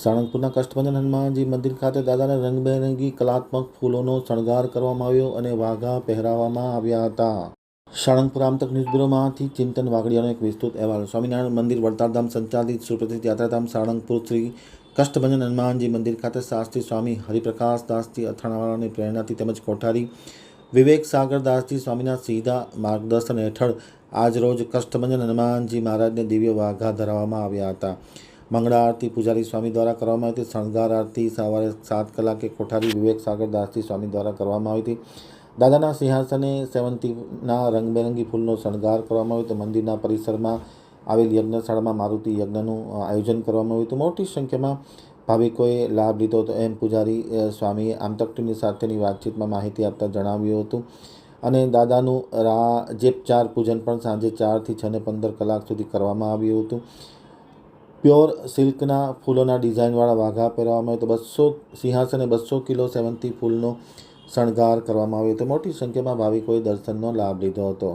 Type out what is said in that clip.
સાળંગપુરના કષ્ટભંજન હનુમાનજી મંદિર ખાતે દાદાને રંગબેરંગી કલાત્મક ફૂલોનો શણગાર કરવામાં આવ્યો અને વાઘા પહેરાવવામાં આવ્યા હતા. સાળંગપુર આમતક ન્યૂઝ બ્યુરોમાંથી ચિંતન વાઘડિયાનો એક વિસ્તૃત અહેવાલ. સ્વામિનારાયણ મંદિર વડતાલધામ સંચાલિત સુપ્રસિદ્ધ યાત્રાધામ સાળંગપુર શ્રી કષ્ટભંજન હનુમાનજી મંદિર ખાતે શાસ્ત્રી સ્વામી હરિપ્રકાશ દાસજી અથાણાવાળાની પ્રેરણાથી તેમજ કોઠારી વિવેક સાગર દાસજી સ્વામીના સીધા માર્ગદર્શન હેઠળ આજરોજ કષ્ટભંજન હનુમાનજી મહારાજને દિવ્ય વાઘા ધરાવવામાં આવ્યા હતા. મંગળા આરતી પૂજારી સ્વામી દ્વારા કરવામાં આવી હતી. શણગાર આરતી સવારે સાત કલાકે કોઠારી વિવેક સાગર દાસજી સ્વામી દ્વારા કરવામાં આવી હતી. દાદાના સિંહાસને સેવંતીના રંગબેરંગી ફૂલનો શણગાર કરવામાં આવ્યો હતો. મંદિરના પરિસરમાં આવેલ યજ્ઞશાળામાં મારુતિ યજ્ઞનું આયોજન કરવામાં આવ્યું હતું. મોટી સંખ્યામાં ભાવિકોએ લાભ લીધો હતો. એમ પૂજારી સ્વામીએ આમતકટીની સાથેની વાતચીતમાં માહિતી આપતા જણાવ્યું હતું. અને દાદાનું રા જેપચાર પૂજન પણ સાંજે ચારથી છને પંદર કલાક સુધી કરવામાં આવ્યું હતું. પ્યોર સિલ્કના ફૂલોના ડિઝાઇનવાળા વાઘા પહેરવામાં આવે તો બસો સિંહાસને બસો કિલો સેવંતી ફૂલનો શણગાર કરવામાં આવ્યો હતો મોટી સંખ્યામાં ભાવિકોએ દર્શનનો લાભ લીધો હતો.